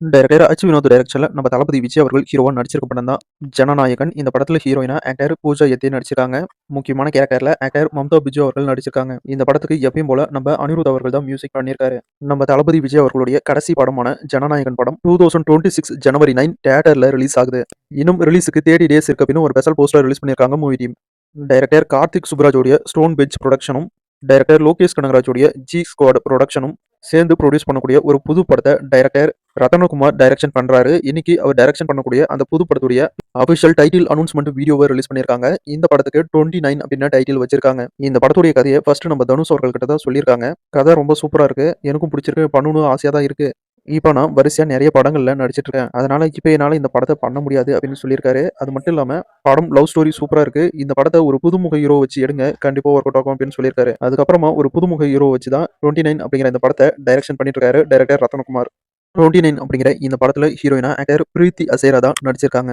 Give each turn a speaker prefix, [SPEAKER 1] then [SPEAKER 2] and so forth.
[SPEAKER 1] Director அச்சு வினோத் டைரக்ஷனில் நம்ம தளபதி விஜய் அவர்கள் ஹீரோவாக நடிச்சிருக்க படம் தான் ஜனநாயகன் இந்த படத்துல ஹீரோயினா ஆக்டர் பூஜா எத்தே நடிச்சிருக்காங்க. முக்கியமான கேரக்டரில் ஆக்டர் மம்தா பிஜு அவர்கள் நடிச்சிருக்காங்க. இந்த படத்துக்கு எப்பயும் போல நம்ம அனிருத் அவர்கள் தான் மியூசிக் பண்ணியிருக்காரு. நம்ம தளபதி விஜய் அவர்களுடைய கடைசி படமான ஜனநாயகன் படம் two thousand twenty six January nine தியேட்டர்ல ரிலீஸ் ஆகுது. இன்னும் ரிலீஸுக்கு தேர்ட்டி டேஸ் இருக்க ஒரு ஸ்பெஷல் போஸ்டர் ரிலீஸ் பண்ணியிருக்காங்க மூவி டீம் டைரக்டர் கார்த்திக் சுப்ராஜோடைய ஸ்டோன் பெஞ்ச் ப்ரொடக்ஷனும் டைரக்டர் லோகேஷ் கனகராஜோடைய ஜி ஸ்குவாட் ப்ரொடக்ஷனும் சேர்ந்து ப்ரொடியூஸ் பண்ணக்கூடிய ஒரு புது படத்தை டைரக்டர் ரத்தனகுமார் டைரக்ஷன் பண்றாரு. இன்னைக்கு அவர் டைரக்ஷன் பண்ணக்கூடிய அந்த புது படத்துடைய அபிஷியல் டைட்டில் அனௌன்ஸ்மெண்ட் வீடியோவை ரிலீஸ் பண்ணியிருக்காங்க. இந்த படத்துக்கு டுவெண்ட்டி நைன் அப்படின்னு டைட்டில் வச்சிருக்காங்க. இந்த படத்துடைய கதையை ஃபர்ஸ்ட் நம்ம தனுஷ் அவர்கள் கிட்ட தான் சொல்லியிருக்காங்க. கதை ரொம்ப சூப்பரா இருக்கு. எனக்கும் பிடிச்சிருக்கு. பண்ணணும் ஆசையா தான் இருக்கு. இப்போ நான் வரிசையாக நிறைய படங்களில் நடிச்சிட்டு இருக்கேன். அதனால இப்போ என்னால் இந்த படத்தை பண்ண முடியாது அப்படின்னு சொல்லியிருக்காரு. அது மட்டும் இல்லாமல் படம் லவ் ஸ்டோரி சூப்பராக இருக்கு. இந்த படத்தை ஒரு புதுமுக ஹீரோ வச்சு எடுங்க. கண்டிப்பாக ஒர்க் அவுட் ஆகும் அப்படின்னு சொல்லியிருக்காரு. அதுக்கப்புறமா ஒரு புதுமுக ஹீரோ வச்சு தான் டுவெண்ட்டி நைன் அப்படிங்கிற இந்த படத்தை டைரக்ஷன் பண்ணிட்டு இருக்காரு டைரக்டர் ரத்தனகுமார். டுவெண்ட்டி நைன் அப்படிங்கிற இந்த படத்துல ஹீரோயினா ஆக்டர் பிரீத்தி அசேரா தான் நடிச்சிருக்காங்க.